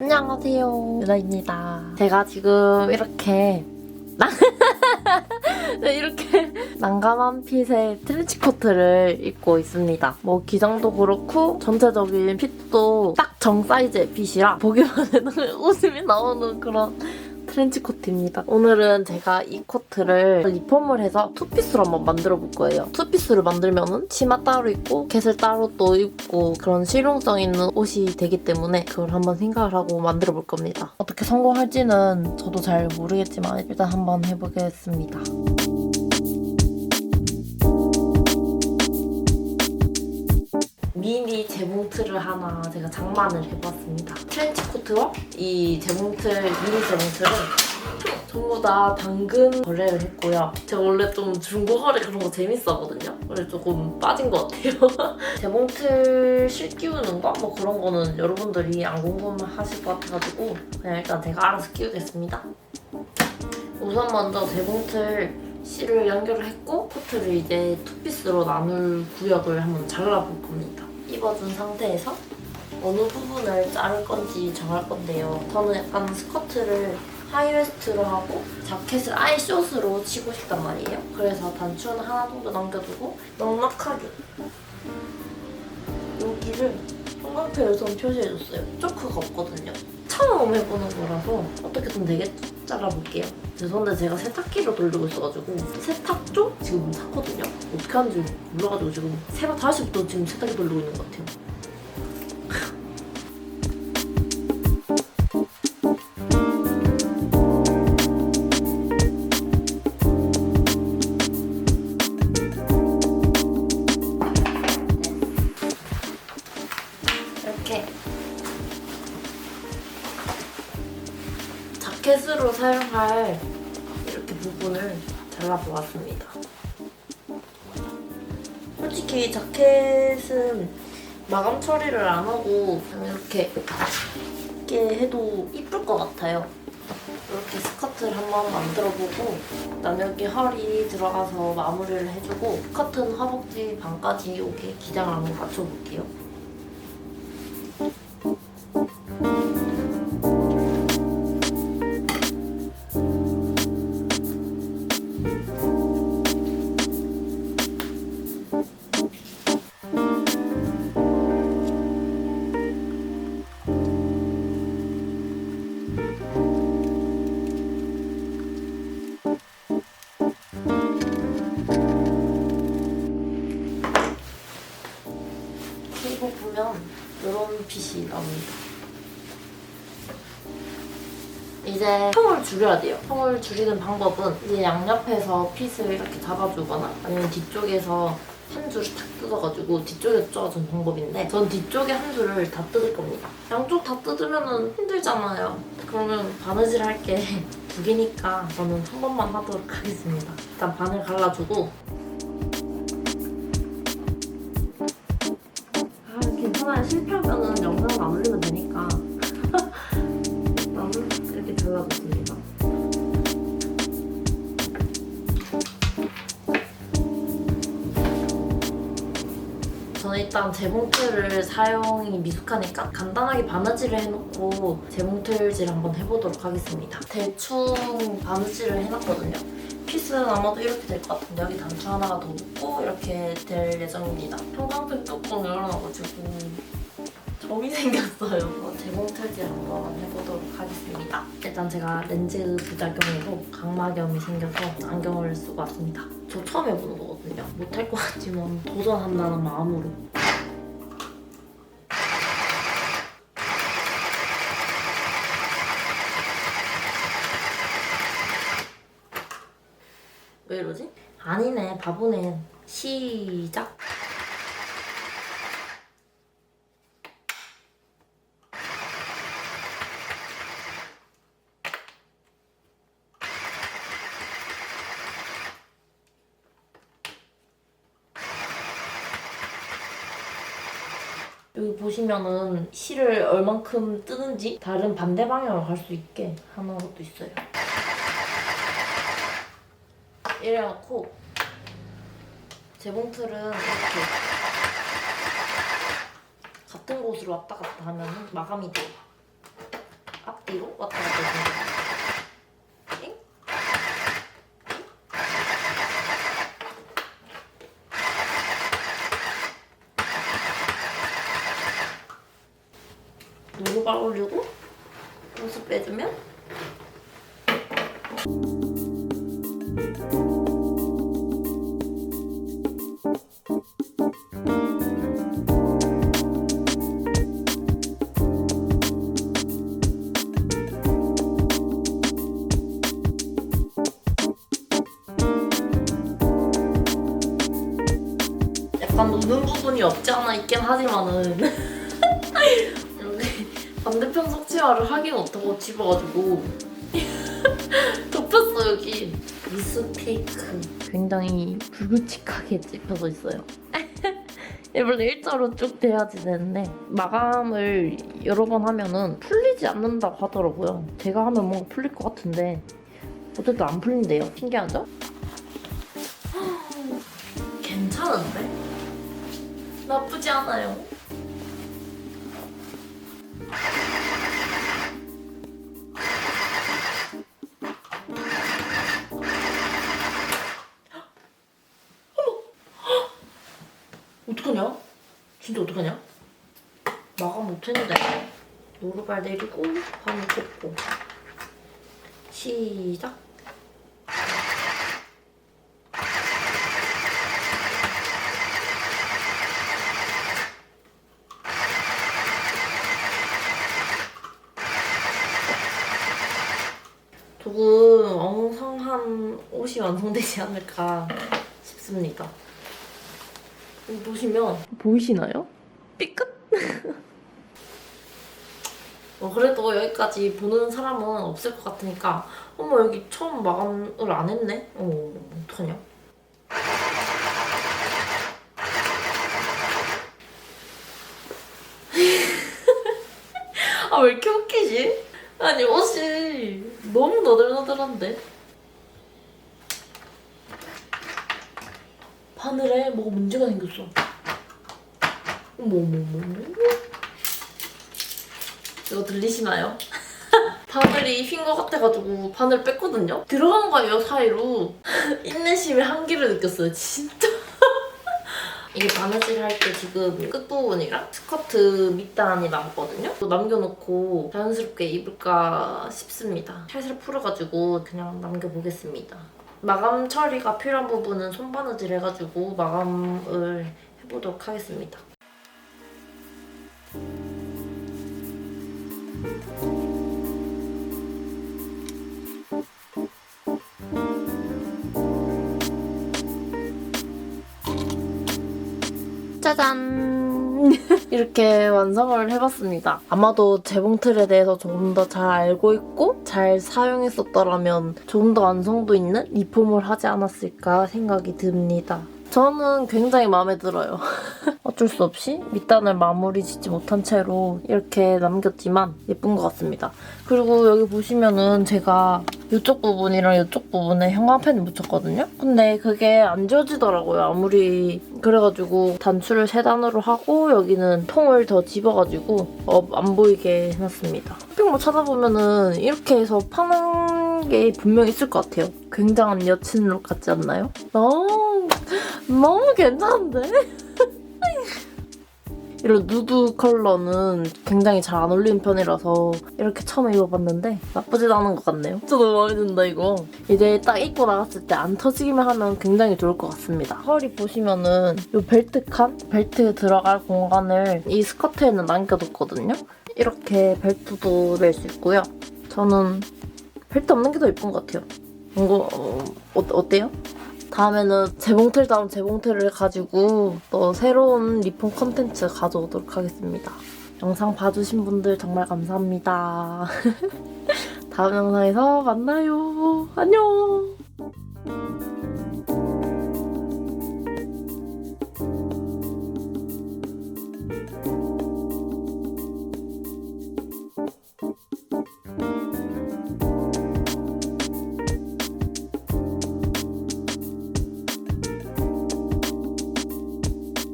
안녕하세요. 유나입니다. 제가 지금 이렇게 나- 네, 이렇게 난감한 핏의 트렌치 코트를 입고 있습니다. 뭐 기장도 그렇고 전체적인 핏도 딱 정 사이즈의 핏이라 보기만 해도 웃음이 나오는 그런 트렌치 코트입니다. 오늘은 제가 이 코트를 리폼을 해서 투피스로 한번 만들어 볼 거예요. 투피스를 만들면은 치마 따로 입고 겟을 따로 또 입고 그런 실용성 있는 옷이 되기 때문에 그걸 한번 생각을 하고 만들어 볼 겁니다. 어떻게 성공할지는 저도 잘 모르겠지만 일단 한번 해보겠습니다. 재봉틀을 하나 제가 장만을 해봤습니다. 트렌치 코트와 이 재봉틀, 미니 재봉틀은 전부 다 당근 거래를 했고요. 제가 원래 좀 중고 거래 그런 거 재밌어하거든요. 그래서 조금 빠진 것 같아요. 재봉틀 실 끼우는 거? 뭐 그런 거는 여러분들이 안 궁금하실 것 같아가지고 그냥 일단 제가 알아서 끼우겠습니다. 우선 먼저 재봉틀 실을 연결을 했고 코트를 이제 투피스로 나눌 구역을 한번 잘라볼 겁니다. 입어준 상태에서 어느 부분을 자를 건지 정할 건데요. 저는 약간 스커트를 하이웨스트로 하고 자켓을 아예 숏으로 치고 싶단 말이에요. 그래서 단추는 하나 정도 남겨두고 넉넉하게 여기를 형광펜을 좀 표시해줬어요. 초크가 없거든요. 처음 해보는 거라서 어떻게든 되겠죠? 잘라볼게요. 죄송한데 제가 세탁기로 돌리고 있어가지고 세탁조 지금 샀거든요. 어떻게 하는지 몰라가지고 지금 새벽 5시부터 지금 세탁기 돌리고 있는 것 같아요. 사용할 이렇게 부분을 잘라보았습니다. 솔직히 자켓은 마감 처리를 안 하고 이렇게 이렇게 해도 이쁠 것 같아요. 이렇게 스커트를 한번 만들어보고 그다음 여기 허리 들어가서 마무리를 해주고 스커트는 허벅지 반까지 오게 기장을 한번 맞춰볼게요. 핏이 나옵니다. 이제 통을 줄여야 돼요. 통을 줄이는 방법은 이제 양옆에서 핏을 이렇게 잡아주거나 아니면 뒤쪽에서 한 줄을 탁 뜯어가지고 뒤쪽에 쪼아주는 방법인데 전 뒤쪽에 한 줄을 다 뜯을 겁니다. 양쪽 다 뜯으면 힘들잖아요. 그러면 바느질 할게 두 개니까 저는 한 번만 하도록 하겠습니다. 일단 바늘 갈라주고 아, 괜찮아요. 실패하면은 영상을 안 올리면 되니까. 나는 이렇게 잘라줬습니다. 저는 일단 재봉틀을 사용이 미숙하니까 간단하게 바느질을 해놓고 재봉틀질 한번 해보도록 하겠습니다. 대충 바느질을 해놨거든요. 핏은 아마도 이렇게 될 것 같은데 여기 단추 하나가 더 붙고 이렇게 될 예정입니다. 형광펜 뚜껑 열어놔가지고 점이 생겼어요. 어, 재봉틀질 한번 해보도록 하겠습니다. 일단 제가 렌즈 부작용으로 각막염이 생겨서 안경을 쓰고 왔습니다. 저 처음 해보는 거거든요. 못할 것 같지만 도전한다는 마음으로. 왜 이러지? 아니네, 바보네. 시작. 여기 보시면은 실을 얼만큼 뜨는지 다른 반대 방향으로 갈 수 있게 하는 것도 있어요. 이래놓고 재봉틀은 이렇게 같은 곳으로 왔다 갔다 하면 마감이 돼요. 이거 왔다 갔다. 잉? 누르발 올리고 호스 빼주면 약간 노는 부분이 없지 않아 있긴 하지만은. 반대편 석치화를 하긴 못하고 집어가지고. 덮였어 여기 미스테이크 굉장히 불규칙하게 찝혀져 있어요 원래 일자로 쭉 돼야지 되는데 마감을 여러 번 하면은 풀리지 않는다고 하더라고요 제가 하면 뭔가 풀릴 것 같은데 어쨌든 안 풀린대요 신기하죠? 괜찮은데? 나쁘지 않아요. 진짜 어떡하냐? 마감 못했는데 노루발 내리고 바늘 꽂고 시작 조금 엉성한 옷이 완성되지 않을까 싶습니다. 보시면 보이시나요? 삐끗? 어, 그래도 여기까지 보는 사람은 없을 것 같으니까 어머 여기 처음 마감을 안 했네? 어 어떡하냐? 아 왜 이렇게 웃기지? 아니 옷이 너무 너덜너덜한데? 바늘에 뭐가 문제가 생겼어. 어머 어머. 이거 들리시나요? 바늘이 휜 것 같아가지고 바늘 뺐거든요? 들어간 거예요 사이로. 인내심의 한계를 느꼈어요 진짜. 이게 바느질 할 때 지금 끝부분이랑 스커트 밑단이 남았거든요? 이거 남겨놓고 자연스럽게 입을까 싶습니다. 살살 풀어가지고 그냥 남겨보겠습니다. 마감 처리가 필요한 부분은 손바느질 해가지고 마감을 해보도록 하겠습니다. 짜잔! 이렇게 완성을 해봤습니다. 아마도 재봉틀에 대해서 조금 더 잘 알고 있고 잘 사용했었더라면 조금 더 완성도 있는 리폼을 하지 않았을까 생각이 듭니다. 저는 굉장히 마음에 들어요. 어쩔 수 없이 밑단을 마무리 짓지 못한 채로 이렇게 남겼지만 예쁜 것 같습니다. 그리고 여기 보시면은 제가 이쪽 부분이랑 이쪽 부분에 형광펜을 묻혔거든요? 근데 그게 안 지워지더라고요. 아무리 그래가지고 단추를 세 단으로 하고 여기는 통을 더 집어가지고 어, 안 보이게 해놨습니다. 쇼핑몰 찾아보면은 이렇게 해서 파는 게 분명히 있을 것 같아요. 굉장한 여친룩 같지 않나요? 너무 너무 괜찮은데? 이런 누드 컬러는 굉장히 잘 안 어울리는 편이라서 이렇게 처음 입어봤는데 나쁘진 않은 것 같네요. 진짜 너무 마음에 든다 이거. 이제 딱 입고 나갔을 때 안 터지기만 하면 굉장히 좋을 것 같습니다. 허리 보시면은 이 벨트 칸? 벨트 들어갈 공간을 이 스커트에는 남겨뒀거든요. 이렇게 벨트도 낼 수 있고요. 저는 벨트 없는 게 더 예쁜 것 같아요. 이거 어, 어, 어때요? 다음에는 재봉틀 다음 재봉틀을 가지고 또 새로운 리폼 컨텐츠 가져오도록 하겠습니다. 영상 봐주신 분들 정말 감사합니다. 다음 영상에서 만나요. 안녕.